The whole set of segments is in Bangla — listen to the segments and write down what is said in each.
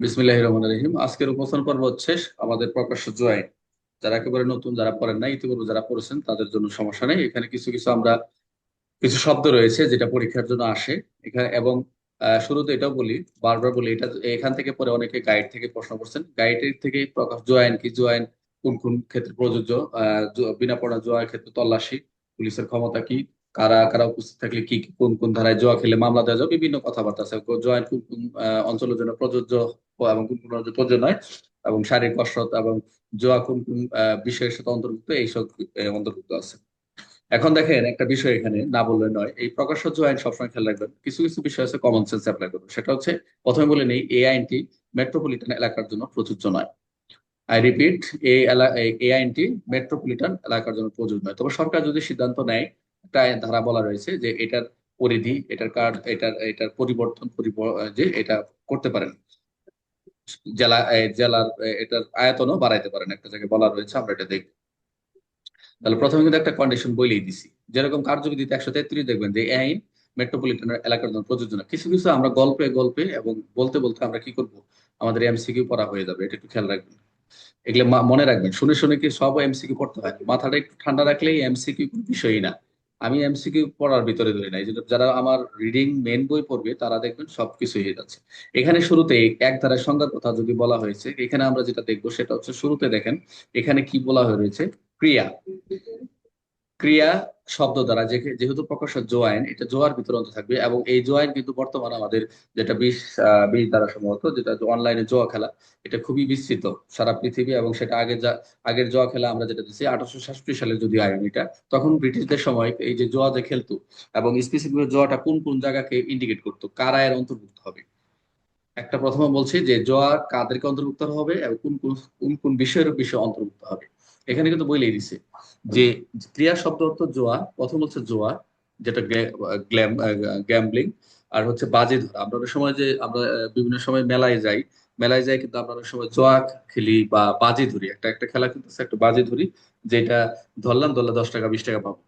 বিসমিল্লাহ রহমান রহিম। আজকের উপস্থান পর্ব হচ্ছে আমাদের প্রকাশ্য জয়। যারা একেবারে নতুন, যারা পড়েন না ইতিপূর্বে যারা পড়েছেন, তাদের জন্য সমস্যা নেই। এখানে কিছু কিছু আমরা, কিছু শব্দ রয়েছে যেটা পরীক্ষার জন্য আসে। এখানে, এবং শুরুতে এটাও বলি, বারবার বলি, এটা এখান থেকে পরে অনেকে গাইড থেকে প্রশ্ন করছেন। গাইডের থেকে প্রকাশ জোয়াইন কি জোয়াইন কোন কোন ক্ষেত্রে প্রযোজ্য বিনা পড়া জোয়ার ক্ষেত্রে তল্লাশি, পুলিশের ক্ষমতা কি, কারা কারা উপস্থিত থাকলে কি, কোন কোন ধারায় জোয়া খেলে মামলা দেওয়া যাবে বিভিন্ন কথাবার্তা আছে। জোয়াইন কোন কোন অঞ্চলের জন্য প্রযোজ্য এবং কোন কোন প্রযোজ্য নয়, এবং শারীরিক কসরত এবং জোয়া কোন কোন বিষয়ের সাথে অন্তর্ভুক্ত, এইসব অন্তর্ভুক্ত আছে। এখন দেখেন একটা বিষয় এখানে না বললে নয়, এই প্রকাশ্য আইন সবসময় খেয়াল রাখবেন, কিছু কিছু বিষয় আছে কমন সেন্স অ্যাপ্লাই করবেন, সেটা হচ্ছে, প্রথমে বলে নেই, এই আইনটি মেট্রোপলিটন এলাকার জন্য প্রযোজ্য নয়। আই রিপিট এই এই আইনটি মেট্রোপলিটন এলাকার জন্য প্রযোজ্য নয়। তবে সরকার যদি সিদ্ধান্ত নেয়, একটা ধারা বলা রয়েছে যে এটার পরিধি, এটার কার্ড এটার এটার পরিবর্তন, পরিব- যে এটা করতে পারেন। জেলা জেলার এটার আয়তনও বাড়াইতে পারেন। একটা জায়গায় বলা রয়েছে, আমরা এটা দেখব। তাহলে প্রথমে কিন্তু একটা কন্ডিশন বলেই দিছি। যেরকম কার্যবিধিতে একশো তেত্রিশ দেখবেন যে আইন মেট্রোপলিটন এলাকার জন্য প্রযোজ্য না। কিছু কিছু আমরা গল্পে গল্পে এবং বলতে বলতে আমরা কি করব? আমাদের এমসিকিউ পড়া হয়ে যাবে, এটা একটু খেয়াল রাখবেন। এগুলো মনে রাখবেন, শুনে শুনে কি সব এমসিকিউ পড়তে হয়? মাথাটা একটু ঠান্ডা রাখলেই এমসিকিউ বিষয়ই না। আমি এমসিকিউ পড়ার ভিতরে ধরি নাই। যারা আমার রিডিং মেন বই পড়বে, তারা দেখবেন সবকিছু হয়ে যাচ্ছে। এখানে শুরুতে এক ধারায় সংজ্ঞার কথা যদি বলা হয়েছে, এখানে আমরা যেটা দেখব সেটা হচ্ছে শুরুতে দেখেন, এখানে কি বলা হয়ে রয়েছে ক্রিয়া। ক্রিয়া শব্দ দ্বারা যেহেতু প্রকাশ্য জোয়াইন এটা জোয়ার অন্ত থাকবে এবং এই জোয়াইন কিন্তু বর্তমানে আমাদের যেটা আহ, বিশ দ্বারা সম্ভবত যেটা অনলাইনে জোয়া খেলা এটা খুবই বিস্তৃত সারা পৃথিবী এবং সেটা আগে যা আগের জোয়া খেলা আমরা যেটা দিচ্ছি আঠারোশো সাতষট্টি সালে যদি আইন এটা তখন ব্রিটিশদের সময় এই যে জোয়া যে খেলতো এবং স্পেসিফিক জোয়াটা কোন কোন জায়গাকে ইন্ডিকেট করতো কারা এর অন্তর্ভুক্ত হবে? একটা প্রথমে বলছি যে জোয়া কাদেরকে অন্তর্ভুক্ত হবে এবং কোন কোন কোন বিষয়ের বিষয়ে অন্তর্ভুক্ত হবে। এখানে কিন্তু বলেই দিছে যে ক্রিয়া শব্দ অর্থ জোয়া, প্রথম হচ্ছে জোয়া, যেটা গ্যাম্বলিং, আর হচ্ছে বাজে ধরা। আমরা অনেক সময় যে আমরা বিভিন্ন সময় মেলায় যাই মেলায় যাই কিন্তু আমরা অনেক সময় জোয়া খেলি বা বাজি ধরি। একটা একটা খেলা কিন্তু একটা বাজে ধরি, যেটা ধরলাম, ধরলে দশ টাকা, বিশ টাকা পাবো।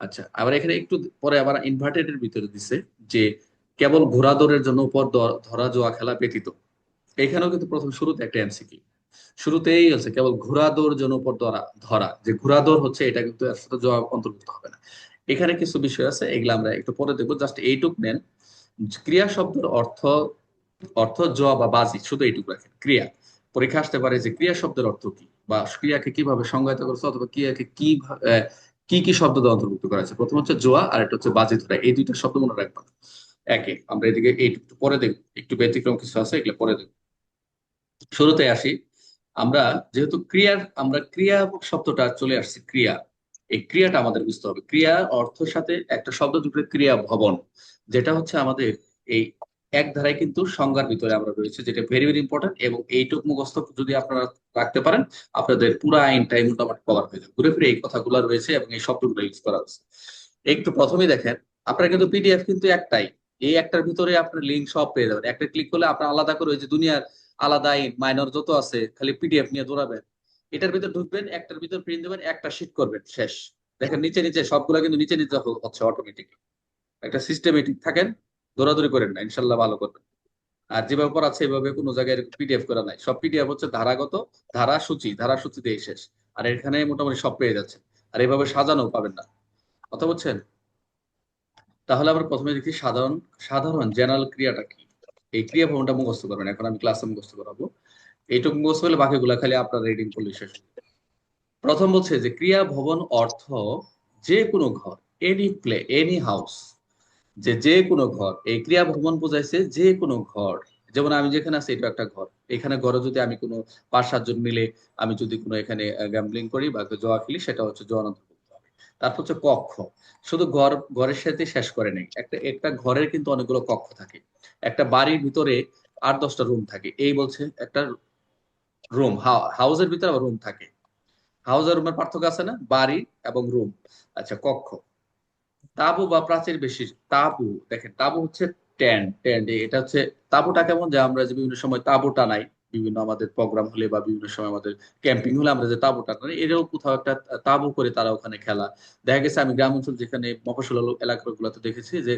আচ্ছা আবার এখানে একটু পরে আবার ইনভার্টেড এর ভিতরে দিছে যে কেবল ঘোড়া দৌড়ের জন্য উপর ধরা, জোয়া খেলা ব্যতীত। এখানেও কিন্তু প্রথম শুরুতে একটা এমসিকিউ শুরুতেই হচ্ছে কেবল ঘোড়া দৌড় জন উপর ধরা ধরা। যে ঘোড়া দৌড় হচ্ছে, এটা কিন্তু এর সাথে জবাব অন্তর্ভুক্ত হবে না। এখানে কিছু বিষয় আছে, এগুলো আমরা একটু পরে দেখব। জাস্ট এইটুক নেন। ক্রিয়া শব্দের অর্থ অর্থ জোয়া বা বাজি, শুধু এইটুকু রাখেন। ক্রিয়া। পরীক্ষা আসতে পারে যে ক্রিয়া শব্দের অর্থ কি, বা ক্রিয়াকে কীভাবে সংজ্ঞায়িত করেছে, অথবা ক্রিয়াকে কি কি কি শব্দ দিয়ে অন্তর্ভুক্ত করা আছে প্রথম হচ্ছে জোয়া আর একটা হচ্ছে বাজি ধরা। এই দুইটা শব্দ মনে রাখবেন। একে, আমরা এদিকে এইটুকু পরে দেখব। একটু ব্যতিক্রম কিছু আছে, এগুলো পরে দেখব। শুরুতে আসি। আমরা যেহেতু ক্রিয়ার আমরা ক্রিয়া শব্দটা চলে আসছে ক্রিয়া। এই ক্রিয়াটা আমাদের বুঝতে হবে। ক্রিয়া অর্থের সাথে একটা শব্দ যুক্ত ক্রিয়া ভবন, যেটা হচ্ছে আমাদের এই এক ধারায় কিন্তু সংজ্ঞার ভিতরে আমরা রয়েছে, যেটা ভেরি ভেরি ইম্পর্টেন্ট এবং এইটুক মুখস্থ যদি আপনারা রাখতে পারেন, আপনাদের পুরো আইনটাই মোটামুটি কভার হয়ে যাবে। ঘুরে ফিরে এই কথাগুলো রয়েছে এবং এই শব্দগুলো ইউজ করা হচ্ছে। একটু প্রথমেই দেখেন, আপনারা কিন্তু পিডিএফ কিন্তু একটাই। এই একটার ভিতরে আপনার লিঙ্ক সব পেয়ে যাবেন। একটা ক্লিক করলে আপনার আলাদা করে ওই যে দুনিয়ার আলাদা আইন মাইনর যত আছে, খালি পিডিএফ নিয়ে দৌড়াবেন। এটার ভিতর ঢুকবেন, একটার ভিতর প্রিন্ট দেবেন, একটা শিট করবেন, শেষ। দেখেন নিচে নিচে সবগুলো কিন্তু নিচে নিচে হচ্ছে অটোমেটিক একটা সিস্টেমেটিক থাকেন, দৌড়াদৌড়ি করেন না, ইনশাল্লাহ ভালো করবেন। আর যেভাবে পড়াচ্ছে এভাবে কোনো জায়গায় পিডিএফ করা নাই। সব পিডিএফ হচ্ছে ধারাগত ধারা সূচি ধারা সূচি দিয়ে শেষ। আর এখানে মোটামুটি সব পেয়ে যাচ্ছে আর এভাবে সাজানো পাবেন না। কথা বলছেন তাহলে আমরা প্রথমে দেখি সাধারণ সাধারণ জেনারেল ক্রিয়াটা কি? এই ক্রিয়া ভবনটা মুখস্থ করবেন, এখন আমি ক্লাসে মুখস্থ করাবো। এইটুকু মুখস্থ করলে বাকিগুলা খালি আপনার রিডিং করলে শেষ প্রথম বলছে যে ক্রিয়া, ভবন, অর্থ, যে কোনো ঘর এনি প্লে এনি হাউস যে যে কোনো ঘর, এই ক্রিয়া, ভবন বোঝাইছে যে কোনো ঘর। যেমন আমি যেখানে আছি, এটা একটা ঘর। এখানে ঘরে যদি আমি কোনো পাঁচ সাতজন মিলে আমি যদি কোনো এখানে গ্যাম্বলিং করি বা জোয়া খেলি, সেটা হচ্ছে জোয়া অন্তর্ভুক্ত হবে তারপর হচ্ছে কক্ষ। শুধু ঘর, ঘরের সাথে শেষ করে নেই। একটা একটা ঘরের কিন্তু অনেকগুলো কক্ষ থাকে। একটা বাড়ির ভিতরে আট, দশটা রুম থাকে। এই বলছে একটা রুম হাউসের ভিতরে আবার রুম থাকে। হাউস আর রুমের পার্থক্য আছে না? বাড়ি এবং রুম আচ্ছা কক্ষ। তাবু বা প্রাচীর বেশি। তাবু, দেখেন, তাবু হচ্ছে টেন্ট। টেন্ট, এটা হচ্ছে, তাবুটা কেমন যে আমরা যে বিভিন্ন সময় তাবু টানাই বিভিন্ন আমাদের প্রোগ্রাম হলে বা বিভিন্ন সময় আমাদের ক্যাম্পিং হলে আমরা যে তাবু টানাই এটাও কোথাও একটা তাবু করে তারা ওখানে খেলা। দেখা গেছে আমি গ্রাম অঞ্চল যেখানে মফস্বল এলাকাগুলোতে দেখেছি যে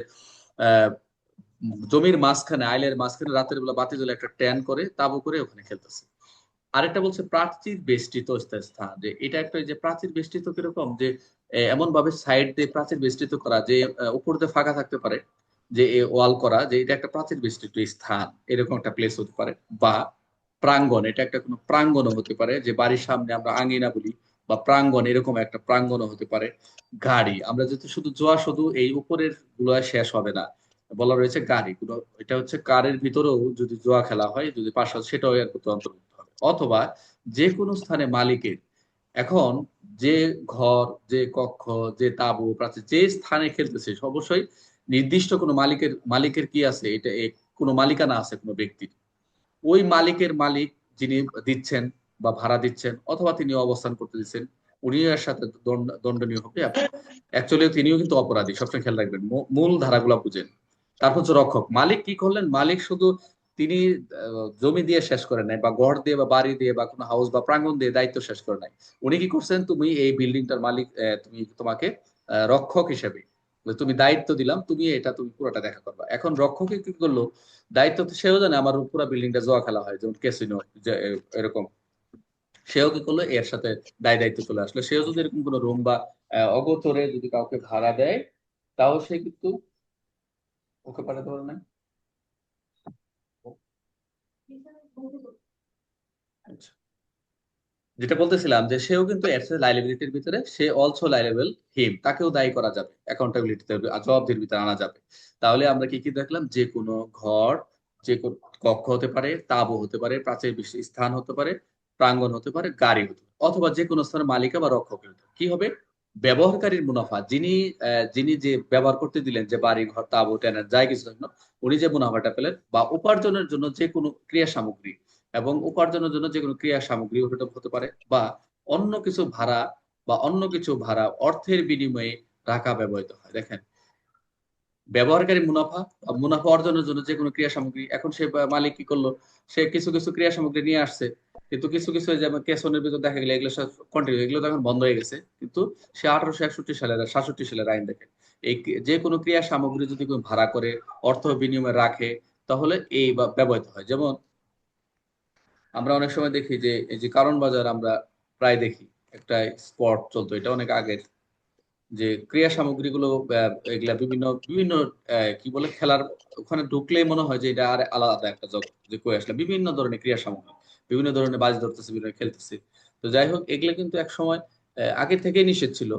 জমির মাঝখানে, আইলের মাঝখানে রাতের বেলা বাতি জ্বলে একটা ট্যান করে তাবু করে ওখানে খেলতেছে। আরেকটা বলছে প্রাচীর বেষ্টিত স্থান, যে এটা একটা যে প্রাচীর বেষ্টিত কীরকম, যে এমন ভাবে সাইড দিয়ে প্রাচীর বেষ্টিত করা, যে উপর দিয়ে ফাঁকা থাকতে পারে, যে ওয়াল করা, যে, এটা একটা প্রাচীর বেষ্টিত স্থান, এরকম একটা প্লেস হতে পারে, বা প্রাঙ্গণ, এটা একটা কোনো প্রাঙ্গণও হতে পারে, যে বাড়ির সামনে আমরা আঙিনা বলি, বা প্রাঙ্গণ এরকম একটা প্রাঙ্গণও হতে পারে। গাড়ি, আমরা যেহেতু শুধু জোয়া, শুধু এই উপরেরগুলো শেষ হবে না। বলা রয়েছে গাড়ি গুলো এটা হচ্ছে কারের ভিতরেও যদি জোয়া খেলা হয়, যদি পাশ সেটাও এর প্রতি অন্তর্ভুক্ত হবে। অথবা যে কোনো স্থানে মালিকের, এখন যে ঘর, যে কক্ষ, যে তাবু, প্রাচীর, যে স্থানে খেলতেছে, অবশ্যই নির্দিষ্ট কোনো মালিকের মালিকের কি আছে, এটা কোনো মালিকানা আছে কোনো ব্যক্তির। ওই মালিকের মালিক যিনি দিচ্ছেন বা ভাড়া দিচ্ছেন অথবা তিনি অবস্থান করতে দিচ্ছেন উনি এর সাথে দণ্ডনীয় হবে। অ্যাকচুয়ালি তিনিও কিন্তু অপরাধী, সবসময় খেয়াল রাখবেন। মূল ধারাগুলা বুঝেন। তারপর হচ্ছে রক্ষক। মালিক কি করলেন? মালিক শুধু তিনি জমি দিয়ে শেষ করে নাই বা ঘর দিয়ে বা বাড়ি দিয়ে বা কোনো হাউস বা প্রাঙ্গণ দিয়ে দায়িত্ব শেষ করে নাই। উনি কি করছেন? তুমি এই বিল্ডিংটার মালিক তুমি তোমাকে রক্ষক হিসেবে তুমি দায়িত্ব দিলাম, তুমি এটা তুমি পুরোটা দেখা করবা। এখন রক্ষকে কি করল? দায়িত্ব তো সেও জানে, আমার পুরো বিল্ডিংটা জোয়া খেলা হয়, যেমন ক্যাসিনো এরকম। সেও কি করল? এর সাথে দায় দায়িত্ব চলে আসলো। সেও যদি এরকম কোনো রুম বা অগোচরে যদি কাউকে ভাড়া দেয়, তাও সে কিন্তু ওকে পাঠাতে পারে না আচ্ছা। যেটা বলতেছিলাম যে সেও কিন্তু লাইবিলিটির ভিতরে, সে অলসো লাইলেবল হিম তাকেও দায়ী করা যাবে অ্যাকাউন্টেবিলিটিতে জবাবদিহির ভিতরে আনা যাবে। তাহলে আমরা কি কি দেখলাম? যে কোনো ঘর, যে কক্ষ হতে পারে, তাবু হতে পারে, প্রাচীর স্থান হতে পারে, প্রাঙ্গণ হতে পারে, গাড়ি হতে পারে, অথবা যে কোনো স্থানের মালিকা বা রক্ষকের হতে কি হবে? ব্যবহারকারীর মুনাফা, যিনি যিনি যে ব্যবহার করতে দিলেন, যে বাড়ি, ঘর, তাবু টেনার যাই কিছু উনি যে মুনাফাটা পেলেন বা উপার্জনের জন্য যে কোনো ক্রিয়া সামগ্রী এবং উপার্জনের জন্য যে কোনো ক্রিয়া সামগ্রী হতে পারে বা অন্য কিছু ভাড়া বা অন্য কিছু ভাড়া অর্থের বিনিময়ে রাখা ব্যবহৃত হয়। দেখেন, ব্যবহারকারী মুনাফা মুনাফা অর্জনের জন্য যে কোনো ক্রিয়া সামগ্রী, এখন সে মালিক কি করল? সে কিছু কিছু ক্রিয়া সামগ্রী নিয়ে আসছে, কিন্তু কিছু কিছু যেমন কেসনের ভিতর দেখা গেলে, এগুলো কন্টিনিউ এগুলো তো এখন বন্ধ হয়ে গেছে, কিন্তু সে আঠারোশো একষট্টি সালের সাতষট্টি সালের আইন দেখে এই যে কোনো ক্রিয়া সামগ্রী যদি ভাড়া করে, অর্থ বিনিময়ে রাখে, তাহলে এই ব্যবহৃত হয়। যেমন আমরা অনেক সময় দেখি যে, এই যে কারণ বাজার আমরা প্রায় দেখি একটা স্পট চলতো, এটা অনেক আগের। যে ক্রিয়া সামগ্রীগুলো এগুলা বিভিন্ন বিভিন্ন কি বলে, খেলার ওখানে ঢুকলেই মনে হয় যে এটা আর আলাদা একটা জগৎ, যে কই আসলে বিভিন্ন ধরনের ক্রিয়া সামগ্রী, বিভিন্ন ধরনের বাজ ধরতেছে, বিভিন্ন খেলতেছে। তো যাই হোক, এগুলো কিন্তু এক সময় আগে থেকেই নিষেধ ছিল।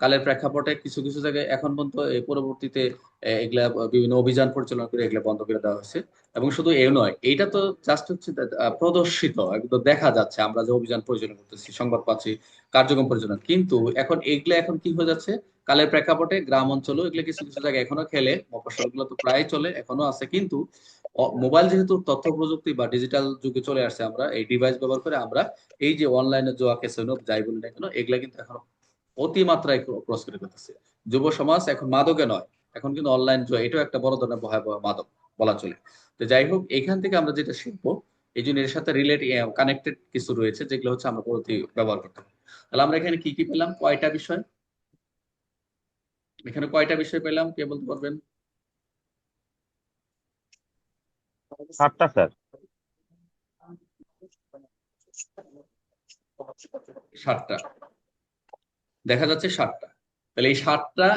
কালের প্রেক্ষাপটে কিছু কিছু জায়গায় এখন পর্যন্ত পরবর্তীতে এগুলা বিভিন্ন অভিযান পরিচালনা করে এগুলা বন্ধ করে দেওয়া হয়েছে। এবং শুধু এও নয়, এইটা তো জাস্ট হচ্ছে প্রদর্শিত, একদম দেখা যাচ্ছে আমরা যে অভিযান পরিচালনা করতেছি, সংবাদ পাচ্ছি, কার্যক্রম পরিচালনা। কিন্তু এখন এগুলা এখন কি হয়ে যাচ্ছে? কালের প্রেক্ষাপটে গ্রাম অঞ্চলেও এগুলো কিছু কিছু জায়গায় এখনও খেলে মফসল তো প্রায় চলে, এখনও আছে। কিন্তু মোবাইল যেহেতু তথ্য প্রযুক্তি বা ডিজিটাল যুগে চলে আসছে আমরা, এই ডিভাইস ব্যবহার করে আমরা, এই যে অনলাইনে জোয়া কেসেনো যাই বলি না কেন, এগুলা কিন্তু এখনও অতিমাত্রায় ক্রস করে করতেছে যুব সমাজ এখন মাদকে নয় এখন কিন্তু অনলাইন জয় এটাও একটা বড় ধরনের ভয়াবহ মাদক বলা চলে। তো যাই হোক এখান থেকে আমরা যেটা শিখব এই জন্য এর সাথে রিলেট কানেক্টেড কিছু রয়েছে যেগুলো হচ্ছে আমরা পরবর্তী ব্যবহার করতে হবে তাহলে আমরা এখানে কি কি পেলাম? কয়টা বিষয়? এখানে কয়টা বিষয় পেলাম? কে বলতে পারবেন? সাতটা স্যার। সাতটা। দেখা যাচ্ছে ষাটটা তাহলে এই ষাটটা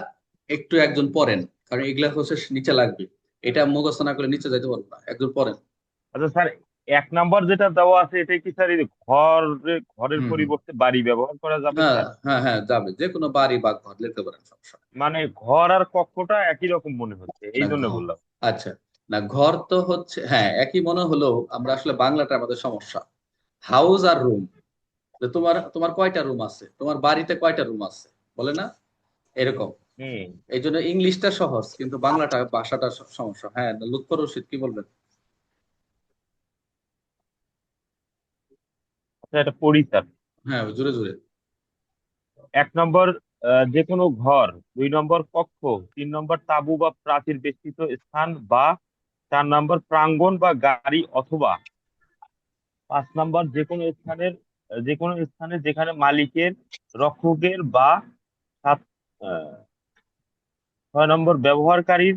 একটু একজন পড়েন কারণ এগুলা হচ্ছে নিচে লাগবে। এটা মুখস্থ না করে নিচে যাইতে পারব না একজন পড়েন। আচ্ছা স্যার এক নাম্বার যেটা দেওয়া আছে এটা কি স্যার ঘর ঘরের পরিবর্তে বাড়ি ব্যবহার করা যাবে হ্যাঁ হ্যাঁ হ্যাঁ যাবে। যে কোনো বাড়ি বা ঘর লিখতে পারেন সমস্যা মানে ঘর আর কক্ষটা একই রকম মনে হচ্ছে এই জন্য বললাম। আচ্ছা না ঘর তো হচ্ছে হ্যাঁ একই মনে হলো আমরা আসলে বাংলাটা আমাদের সমস্যা। হাউস আর রুম তোমার তোমার কয়টা রুম আছে? তোমার বাড়িতে কয়টা রুম আছে? বলে না? এরকম। এই জন্য ইংলিশটা সহজ কিন্তু বাংলাটা ভাষাটা সমস্যা। হ্যাঁ লুৎফর রশিদ কি বলবেন? আচ্ছা এটা পড়ি স্যার। হ্যাঁ জোরে জোরে। এক নম্বর যে কোনো ঘর দুই নম্বর কক্ষ তিন নম্বর তাঁবু বা প্রাচীর বেষ্টিত স্থান বা চার নম্বর প্রাঙ্গণ বা গাড়ি অথবা পাঁচ নম্বর যে কোনো স্থানের যে কোনো স্থানে যেখানে মালিকের রক্ষকের বা সাত ছয় নম্বর ব্যবহারকারীর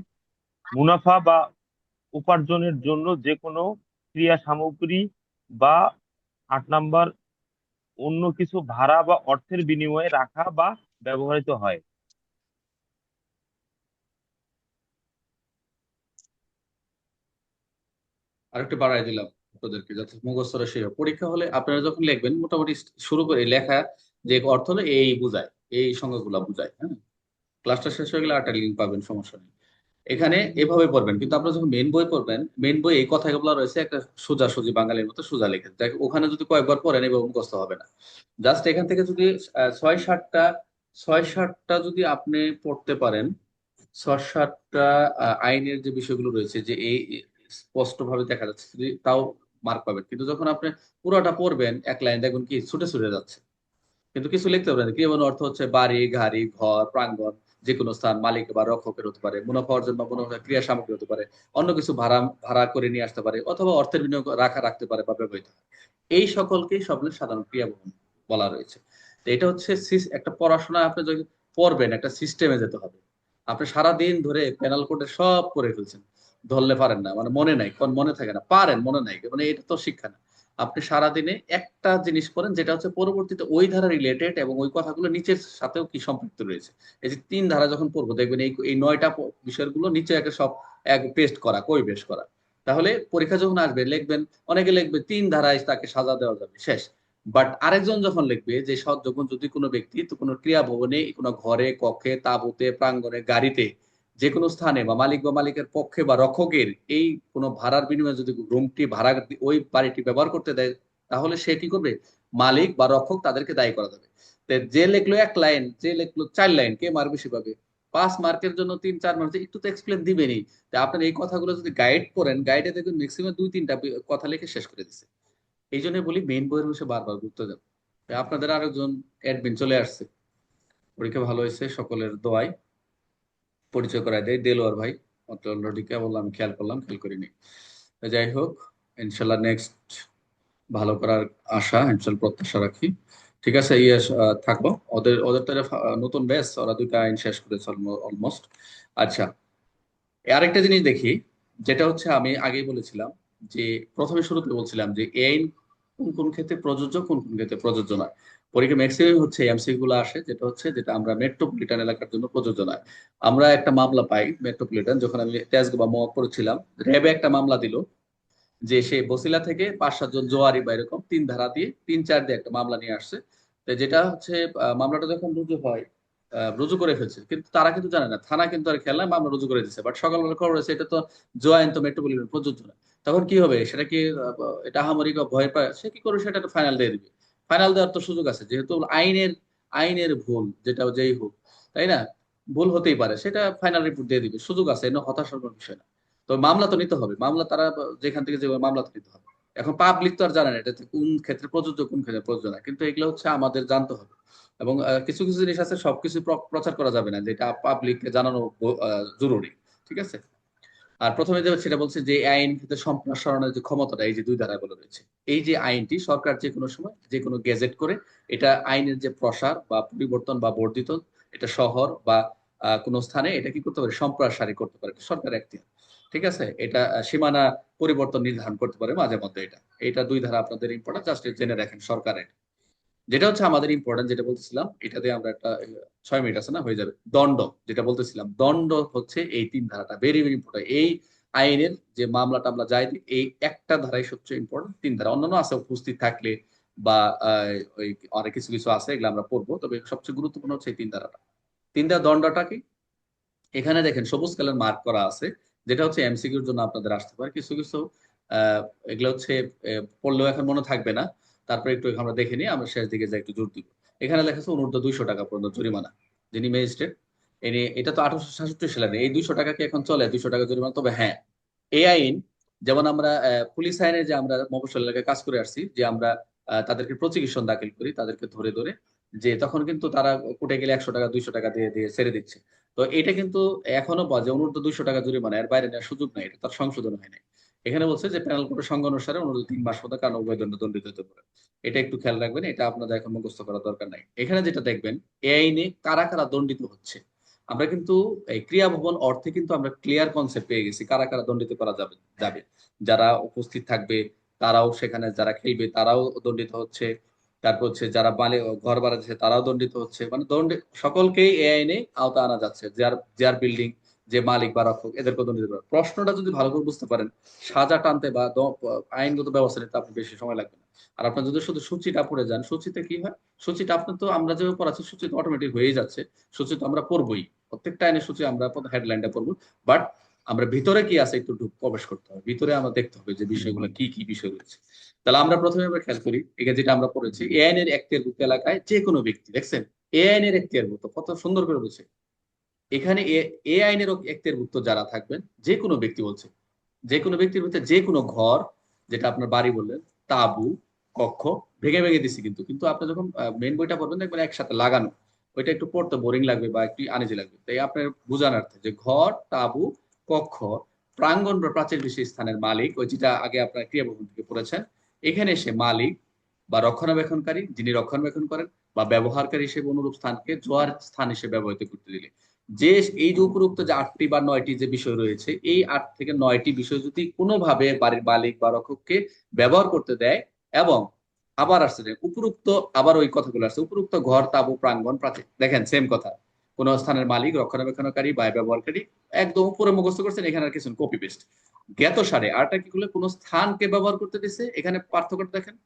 মুনাফা বা উপার্জনের জন্য যে কোনো ক্রিয়া সামগ্রী বা আট নাম্বার অন্য কিছু ভাড়া বা অর্থের বিনিময়ে রাখা বা ব্যবহৃত হয়। আরেকটু বাড়াই দিলাম। আপনাদেরকে যাতে মুখস্থরা সেই পরীক্ষা হলে আপনারা যখন লিখবেন, মোটামুটি শুরু করে লেখা যে অর্থ হলো এই বুঝায়, এই সংজ্ঞাগুলো বুঝায় হ্যাঁ? ক্লাসটা শেষ হয়ে গেলে আরেকটা লিঙ্ক পাবেন, সমস্যা নেই। এখানে এভাবে পড়বেন, কিন্তু আপনারা যখন মেন বই পড়বেন মেন বই এই কথাগুলো রয়েছে, একটা সোজা সুজি বাঙালির মতো সোজা লিখে। দেখ ওখানে যদি কয়েকবার পড়েন, এভাবে মুখস্থ হবে না। জাস্ট এখান থেকে যদি ছয় সাতটা ছয় সাতটা যদি আপনি পড়তে পারেন, ছয় সাতটা আইনের যে বিষয়গুলো রয়েছে, যে এই স্পষ্ট ভাবে দেখা যাচ্ছে তাও মার্ক পাবেন। কিন্তু যখন আপনি পুরোটা পড়বেন, এক লাইন দেখবেন কি ছুটে ছুটে যাচ্ছে। কিন্তু কিছু লিখতে পারেন ক্রিয়াবান অর্থ হচ্ছে? বাড়ি, গাড়ি, ঘর, প্রাঙ্গণ যে কোনো স্থান, মালিক বা রক্ষকের হতে পারে, মুনাফা অর্জন বা মুনাফা, ক্রিয়া সামগ্রী হতে পারে, অন্য কিছু ভাড়া ভাড়া করে নিয়ে আসতে পারে, অথবা অর্থের বিনিয়োগ রাখা রাখতে পারে বা ব্যবহৃত। এই সকলকেই সবগুলো সাধারণ ক্রিয়া বলা রয়েছে। এটা হচ্ছে একটা পড়াশোনা আপনি যদি পড়বেন, একটা সিস্টেমে যেতে হবে। আপনি সারা দিন ধরে পেনাল কোডে সব করে ফেলছেন। ধরলে পারেন না মানে মনে নাই কোন মনে থাকে না, পারেন, মনে নাই মানে এটা তো শিক্ষা না। আপনি সারাদিনে একটা জিনিস করেন, যেটা হচ্ছে পরবর্তীতে ওই ধারা রিলেটেড এবং ওই কথাগুলো নিচের সাথেও কি সম্পৃক্ত রয়েছে। এই যে তিন ধারা যখন পড়ব, দেখবেন এই এই নয়টা বিষয়গুলো নিচে একটা সব এক পেস্ট করা কই বেশ করা। তাহলে পরীক্ষা যখন আসবে, লিখবেন, অনেকে লিখবে তিন ধারায় তাকে সাজা দেওয়া যাবে, শেষ। বাট আরেকজন যখন লিখবে, যে সব যখন যদি কোনো ব্যক্তি, কোনো ক্রিয়া ভবনে কোনো ঘরে, কক্ষে, তাঁবুতে, প্রাঙ্গণে, গাড়িতে যে কোনো স্থানে বা মালিক বা মালিকের পক্ষে বা রক্ষকের এই কোনো ভাড়ার বিনিময়ে যদি রুমটি ভাড়া ওই বাড়িটি ব্যবহার করতে দেয়, তাহলে সে কি করবে? মালিক বা রক্ষক তাদেরকে দায়ী করা যাবে। যে লেখলো এক লাইন, যে লিখলো চার লাইন, কে মার্ক বেশি পাবে? পাঁচ মার্কের জন্য তিন, চার মার্ক, একটু তো এক্সপ্লেন দিবেনই। তা আপনার এই কথাগুলো যদি গাইড করেন গাইডে দেখবেন ম্যাক্সিমাম দুই, তিনটা কথা লিখে শেষ করে দিচ্ছে এই জন্য বলি মেইন বইয়ের বিষয়ে বারবার গুরুত্ব দেন। আপনাদের আরেকজন অ্যাডমিন চলে আসছে। পরীক্ষা ভালো হয়েছে, সকলের দোয়ায়। পরিচয় করায় দেয়। দেলোয়ার ভাই অলরেডি কেবল, আমি খেয়াল করলাম, খেয়াল করিনি। যাই হোক, ইনশাল্লাহ নেক্সট ভালো করার আশা, ইনশাল্লাহ প্রত্যাশা রাখি। ঠিক আছে ইয়ে থাকব। ওদের ওদের তো নতুন ব্যাচ ওরা দুইটা আইন শেষ করেছে অলমোস্ট আচ্ছা আরেকটা জিনিস দেখি, যেটা হচ্ছে আমি আগেই বলেছিলাম, যে প্রথমে শুরুতে বলছিলাম যে এই আইন কোন কোন ক্ষেত্রে প্রযোজ্য, কোন কোন ক্ষেত্রে প্রযোজ্য নয়। পরীক্ষা ম্যাক্সিমাম হচ্ছে এমসি গুলো আসে, যেটা হচ্ছে যেটা আমরা মেট্রোপলিটন এলাকার জন্য প্রযোজ্য নয়। আমরা একটা মামলা পাই মেট্রোপলিটন যখন আমি তেজগাঁও বা মহাক করেছিলাম র্যাবে একটা মামলা দিল যে সে বসিলা থেকে পাঁচ সাতজন জোয়ারি বা এরকম তিন ধারা দিয়ে, তিন চার দিয়ে একটা মামলা নিয়ে আসছে। যেটা হচ্ছে মামলাটা যখন রুজু হয় রুজু করে ফেলছে, কিন্তু তারা কিন্তু জানে না। থানা কিন্তু আর নাই মামলা রুজু করে দিচ্ছে বাট সকালবেলা খবর হয়েছে এটা তো জোয়াইন তো মেট্রোপলিটন প্রযোজ্য না তখন কি হবে? সেটা কি এটা আহামরি বা ভয় পায়? সে কি করবে? সেটা ফাইনাল দিয়ে দিবে। ফাইনাল দেওয়ার তো সুযোগ আছে, যেহেতু আইনের আইনের ভুল, যেটা যেই হোক, তাই না? ভুল হতেই পারে, সেটা ফাইনাল রিপোর্ট দিয়ে দিবে, সুযোগ আছে হতাশার কোনো বিষয় না। তো মামলা তো নিতে হবে, মামলা তারা যেখান থেকে যে মামলা তো নিতে হবে। এখন পাবলিক তো আর জানে না এটা কোন ক্ষেত্রে প্রযোজ্য, কোন ক্ষেত্রে প্রযোজ্য না, কিন্তু এগুলো হচ্ছে আমাদের জানতে হবে। এবং কিছু কিছু জিনিস আছে, সবকিছু প্রচার করা যাবে না, যেটা পাবলিককে জানানো জরুরি, ঠিক আছে? আর প্রথমে যে সেটা বলছে যে আইন ক্ষেত্রে সম্প্রসারণের যে ক্ষমতাটা, এই যে দুই ধারায় বলে রয়েছে। এই যে আইনটি সরকার যে কোনো সময়, যে কোনো গেজেট করে, এটা আইনের যে প্রসার বা পরিবর্তন বা বর্ধিত, এটা শহর বা কোনো স্থানে এটা কি করতে পারে? সম্প্রসারী করতে পারে সরকার একটি ঠিক আছে? এটা সীমানা পরিবর্তন নির্ধারণ করতে পারে মাঝে মধ্যে এটা। এটা দুই ধারা আপনাদের ইম্পর্টেন্ট জাস্ট জেনে রাখেন সরকারের। যেটা হচ্ছে আমাদের ইম্পর্টেন্ট যেটা বলতেছিলাম, এটাতে আমরা একটা ছয় মিনিট আছে না? হয়ে যাবে। দণ্ড, যেটা বলতেছিলাম, দণ্ড হচ্ছে এই তিন ধারাটা ভেরি ভেরি ইম্পর্টেন্ট এই আইনের যে মামলা টামলা যায় এই একটা ধারাই সবচেয়ে ইম্পর্টেন্ট তিন ধারা। অন্যান্য আছে, উপস্থিত থাকলে বা ওই অনেক কিছু কিছু আছে, এগুলো আমরা পড়ব, তবে সবচেয়ে গুরুত্বপূর্ণ হচ্ছে এই তিন ধারাটা। তিন ধারা দণ্ডটা কি? এখানে দেখেন, সবুজ কালার মার্ক করা আছে, যেটা হচ্ছে এমসিকিউর জন্য আপনাদের আসতে পারে। কিছু কিছু আহ এগুলো হচ্ছে পড়লেও এখন মনে থাকবে না। তারপরে একটু আমরা দেখে নিই, আমরা শেষ দিকে যাই, একটু জোর দিব। এখানে লেখা আছে অনূর্ধ্ব দুইশো টাকা পর্যন্ত জরিমানা, যিনি ম্যাজিস্ট্রেট। এনে এটা তো আঠারোশো সাতষট্টি সালের এই দুইশো টাকা কি এখন চলে? দুইশো টাকা জরিমানা? তবে হ্যাঁ। এই আইন, যেমন আমরা পুলিশ আইনে যে আমরা মফস্বল এলাকায় কাজ করে আসছি, যে আমরা তাদেরকে প্রসিকিউশন দাখিল করি, তাদেরকে ধরে ধরে, যে তখন কিন্তু তারা কোর্টে গেলে একশো টাকা, দুইশো টাকা দিয়ে দিয়ে ছেড়ে দিচ্ছে। তো এটা কিন্তু এখনও বাজে অনূর্ধ্ব দুইশো টাকা জরিমানা, এর বাইরে নেওয়ার সুযোগ নাই, এটা তার সংশোধন হয় নাই। এখানে বলছে যে প্যানেল কোর্টের সংজ্ঞা অনুসারে অনূর্ধ্ব তিন মাস পর্যন্ত কারণ উভয় দণ্ড দণ্ডিত হতে পারে। এটা একটু খেয়াল রাখবেন, এটা আপনাদের এখন মুখস্থ করার দরকার নাই। এখানে যেটা দেখবেন এই আইনে কারা কারা দণ্ডিত হচ্ছে? আমরা কিন্তু এই ক্রিয়া ভবন অর্থে কিন্তু আমরা ক্লিয়ার কনসেপ্ট পেয়ে গেছি, কারা কারা দণ্ডিত করা যাবে যাবে। যারা উপস্থিত থাকবে, তারাও সেখানে যারা খেলবে, তারাও দণ্ডিত হচ্ছে। তারপর হচ্ছে যারা বালে, ঘর ভাড়া দিচ্ছে তারাও দণ্ডিত হচ্ছে। মানে দণ্ড, সকলকেই এই আইনে আওতা আনা যাচ্ছে, যার যার বিল্ডিং যে মালিক বা রক্ষক এদেরকে দণ্ডিত করা প্রশ্নটা যদি ভালো করে বুঝতে পারেন, সাজা টানতে বা আইনগত ব্যবস্থা নিতে আপনার বেশি সময় লাগবে না। আর আপনার যদি শুধু সূচিটা পড়ে যান, সূচিতে কি হয়? সূচিটা আপনার তো, আমরা যেভাবে পড়াচ্ছি, সূচি তো অটোমেটিক হয়ে যাচ্ছে। সূচি তো আমরা পড়বই। প্রত্যেকটা আইনের সূচি আমরা হেডলাইনটা পড়ব। বাট আমরা ভিতরে কি আছে একটু প্রবেশ করতে হবে। ভিতরে আমরা দেখতে হবে যে বিষয়গুলো কি কি বিষয় রয়েছে। তাহলে আমরা প্রথমে আমরা খেয়াল করি এখানে যেটা আমরা পড়েছি, এ আইনের এখতিয়ারভুক্ত এলাকায় যে কোনো ব্যক্তি, দেখছেন? এ আইনের এখতিয়ারভুক্ত কত সুন্দর করে বলছে। এখানে এ- আইনের এখতিয়ারভুক্ত যারা থাকবেন, যে কোনো ব্যক্তি বলছে, যে কোনো ব্যক্তির ভিতরে যে কোনো ঘর, যেটা আপনার বাড়ি বললেন, তাঁবু, কক্ষ, ভেঙে ভেঙে দিছি কিন্তু কিন্তু আপনি যখন মেন বইটা পড়বেন, দেখবেন একসাথে লাগানো, ওইটা একটু পড়তে বোরিং লাগবে বা একটু আনিজি লাগবে। তাই আপনার বোঝানোর্থে যে ঘর, তাঁবু, কক্ষ, প্রাঙ্গণ বা প্রাচীর বিশেষ স্থানের মালিক, ওই যেটা আগে আপনার ক্রিয়াভবন থেকে পড়েছেন, এখানে এসে মালিক বা রক্ষণাবেক্ষণকারী, যিনি রক্ষণাবেক্ষণ করেন বা ব্যবহারকারী হিসেবে অনুরূপ স্থানকে জোয়ার স্থান হিসেবে ব্যবহৃত করতে দিলে যে এই যে উপরোক্ত যে আটটি বা নয়টি যে বিষয় রয়েছে, এই আট থেকে নয়টি বিষয় যদি কোনোভাবে বাড়ির মালিক বা রক্ষককে ব্যবহার করতে দেয় এবং আবার আসছে উপরোক্ত আবার ওই কথাগুলো আসছে, উপরোক্ত ঘর, তাবু, প্রাঙ্গণ, প্রাচীর, দেখেন সেম কথা। কোন স্থানের মালিক, রক্ষণাবেক্ষণকারী বা ব্যবহারকারী একদম উপরে মুখস্থ করছেন, এখানে আর কিছু কপি পেস্ট জ্ঞাত সারে আরটা কি করলে কোন স্থানকে ব্যবহার করতে দিছে, এখানে পার্থক্যটা দেখেন।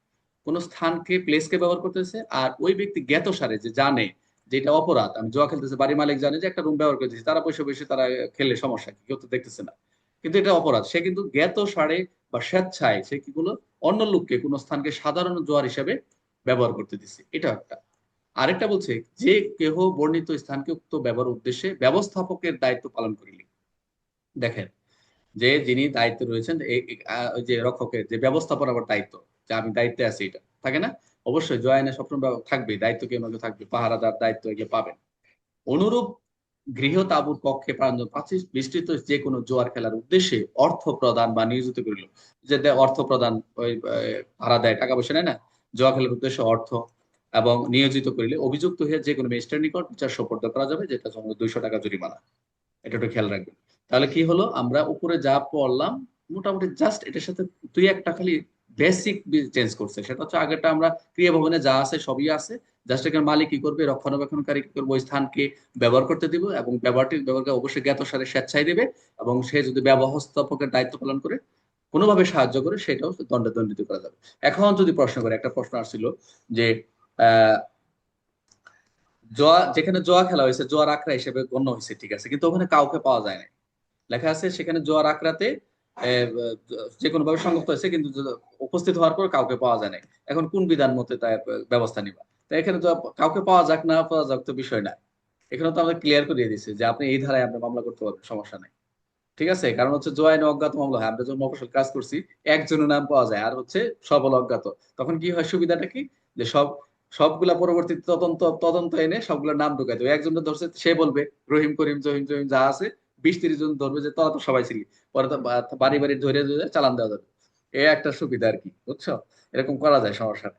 কোন স্থানকে প্লেসকে ব্যবহার করতেছে আর ওই ব্যক্তি জ্ঞাত সারে যে জানে যেটা অপরাধ, আমি জুয়া খেলতেছে বাড়ি মালিক জানে যে একটা রুম ব্যবহার করতেছি, তারা বসে বসে তারা খেলে সমস্যা কি, কেউ তো দেখতেছে না। কিন্তু এটা অপরাধ। সে কিন্তু জ্ঞাত সারে বা স্বেচ্ছায় সে কি গুলো অন্য লোককে কোন স্থানকে সাধারণ জোয়ার হিসাবে ব্যবহার করতে দিচ্ছে এটা একটা। আরেকটা বলছে, যে কেহ বর্ণিত স্থানকে উক্ত ব্যবহার উদ্দেশ্যে ব্যবস্থাপকের দায়িত্ব পালন করিলে। দেখেন, যে যিনি দায়িত্বে রয়েছেন যে রক্ষকের যে ব্যবস্থাপনার দায়িত্ব, যে আমি দায়িত্বে আছি এটা, থাকে না? অবশ্যই জয়ানে সবসময় থাকবে দায়িত্ব কেউ না কেউ থাকবে, পাহারাদার দায়িত্ব এগুলো পাবেন। অনুরূপ গৃহ তাবুর কক্ষে প্রাঞ্জল প্রাচীর বিস্তৃত যে কোনো জোয়ার খেলার উদ্দেশ্যে অর্থ প্রদান বা নিয়োজিত করিল। যে অর্থ প্রদান ওই ভাড়া দেয়, টাকা পয়সা নেয় না জোয়া খেলার উদ্দেশ্যে অর্থ এবং নিয়োজিত করিলে অভিযুক্ত হয়ে যে কোনো ম্যাজিস্ট্রেট নিকট বিচার সোপর্দ করা যাবে, যেটা দুইশো টাকা জরিমানা। এটা একটু খেয়াল রাখবেন। তাহলে কি হলো? আমরা উপরে যা পড়লাম, মোটামুটি জাস্ট এটার সাথে দুই একটা খালি বেসিক চেঞ্জ করছে। সেটা হচ্ছে আগেরটা আমরা ক্রিয়া ভবনে যা আছে সবই আছে। জাস্ট এখানে মালিক কি করবে, রক্ষণাবেক্ষণকারী কি করবে, ওই স্থানকে ব্যবহার করতে দিব এবং ব্যবহারটি ব্যবহারকে অবশ্যই জ্ঞাত সারে স্বেচ্ছায় দেবে এবং সে যদি ব্যবস্থাপকের দায়িত্ব পালন করে, কোনোভাবে সাহায্য করে, সেটাও দণ্ডে দণ্ডিত করা যাবে। এখন যদি প্রশ্ন করে, একটা প্রশ্ন আসছিল যে জোয়া, যেখানে জোয়া খেলা হয়েছে, জোয়ার আখড়া হিসেবে গণ্য হয়েছে, ঠিক আছে, কিন্তু ওখানে কাউকে পাওয়া যায় না লেখা আছে, সেখানে জোয়ার আখড়াতে যে কোনো ভাবে সংযুক্ত হয়েছে, কিন্তু উপস্থিত হওয়ার পর কাউকে পাওয়া যায় না এখন কোন বিধান মতে তাই ব্যবস্থা নিবা? তো এখানে তো কাউকে পাওয়া যাক, না পাওয়া যাক তো বিষয় না এখানে তো আমাদের ক্লিয়ার করে দিয়েছে যে আপনি এই ধারায় আপনি মামলা করতে পারবেন, সমস্যা নাই। ঠিক আছে? কারণ হচ্ছে জোয়াইন অজ্ঞাত মামলা হয়। আমরা যখন মফসল কাজ করছি, একজনের নাম পাওয়া যায়। আর হচ্ছে সবল অজ্ঞাত। তখন কি হয়? সুবিধাটা কি? যে সব, সবগুলা পরবর্তী তদন্ত তদন্ত এনে সবগুলোর নাম ঢুকাই দেবে। একজনের ধরছে, সে বলবে, রহিম করিম, জহিম জহিম, যা আছে বিশ তিরিশ জন ধরবে যে, তোরা তো সবাই ছিলি। পরে তো বাড়ি বাড়ি ধরে ধরে চালান দেওয়া যাবে। এই একটা সুবিধা আর কি, বুঝছ? এরকম করা যায় সমস্যা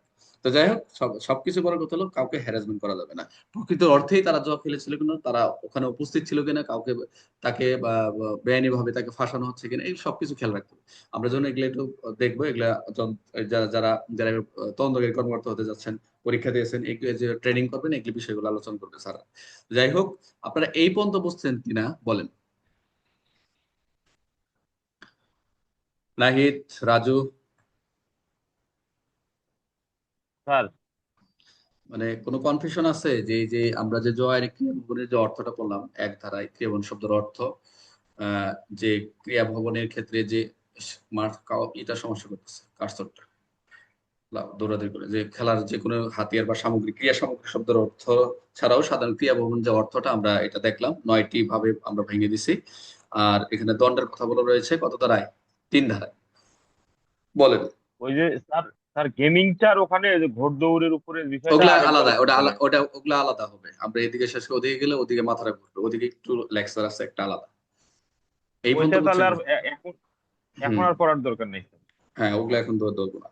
তো যাই হোক, সব সবকিছু বড় কথা হলো, কাউকে হ্যারাসমেন্ট করা যাবে না। প্রকৃত অর্থেই তারা জুয়া খেলেছিল কিনা, তারা ওখানে উপস্থিত ছিল কিনা, কাউকে তাকে বেআইনি ভাবে তাকে ফাঁসানো হচ্ছে কিনা, এই সবকিছু খেয়াল রাখতে হবে। আমরা যখন এগুলো একটু দেখব, এগুলা যারা যারা তদন্তকারী কর্মকর্তা হতে যাচ্ছেন, পরীক্ষা দিয়েছেন যে ট্রেনিং করবেন, এগুলো বিষয়গুলো আলোচনা করবে স্যার যাই হোক, আপনারা এই পর্যন্ত বুঝছেন কিনা, বলেন। নাহিদ রাজু। স্যার। মানে কোনো কনফিউশন আছে যে যে আমরা যে জয়ের ক্রিয়া ভবনের যে অর্থটা বললাম এক ধারায় ক্রিয়া ভবন শব্দের অর্থ যে ক্রিয়া ভবনের ক্ষেত্রে যে এটা সমস্যা করতেছে কারসরটা দৌড়াদৌড়ি করে। যে খেলার যে কোনো হাতিয়ার বা সামগ্রী ক্রিয়া সামগ্রী শব্দের অর্থ ছাড়াও সাধারণ ক্রিয়া ভবন যে অর্থটা আমরা এটা দেখলাম নয়টি ভাবে আমরা ভেঙে দিছি। আর এখানে দণ্ডের কথা বলা রয়েছে কত ধারায়? তিন ধারায় বলেন। ওই যে স্যার স্যার গেমিংটার ওখানে যে ঘোড়দৌড়ের উপরে বিষয়টা ওগুলা আলাদা ওটা ওটা ওগুলা আলাদা হবে। আমরা এদিকে শেষ করে ওদিকে গেলে ওদিকে মাথাটা ঘুরবে ওদিকে একটু লেকচার আছে একটা আলাদা। এই পর্যন্ত তাহলে আর এখন এখন আর পড়ার দরকার নেই হ্যাঁ ওগুলা এখন ধরে ধরবো না।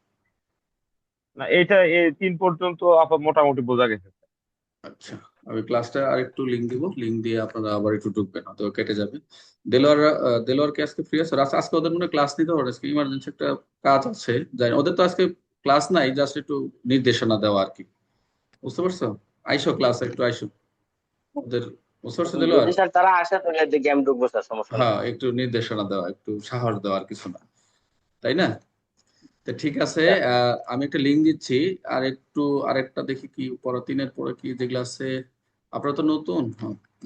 না এইটা এই তিন পর্যন্ত মোটামুটি বোঝা গেছে আচ্ছা। আমি ক্লাসটা আর একটু লিঙ্ক দিব। লিঙ্ক দিয়ে আপনারা আবার একটু ঢুকবেন হয়তো কেটে যাবে। দেলোয়ার দেলোয়ার কি আজকে ফ্রি আছে? আর আজকে ওদের মনে ক্লাস নিতে হবে আজকে ইমার্জেন্সি একটা কাজ আছে। জানি ওদের তো আজকে ক্লাস নাই জাস্ট একটু নির্দেশনা দেওয়া আর কি। বুঝতে পারছ? আইসো ক্লাস একটু আইসো। ওদের বুঝতে পারছ দেলোয়ার? স্যার তারা আসে ঢুকবো স্যার সমস্যা হ্যাঁ একটু নির্দেশনা দেওয়া একটু সাহস দেওয়া আর কিছু না। তাই না? তো ঠিক আছে আহ, আমি একটা লিঙ্ক দিচ্ছি আর একটু আরেকটা দেখি কি পরে তিনের পরে কি যেগুলো আছে। আপনারা তো নতুন? ওকে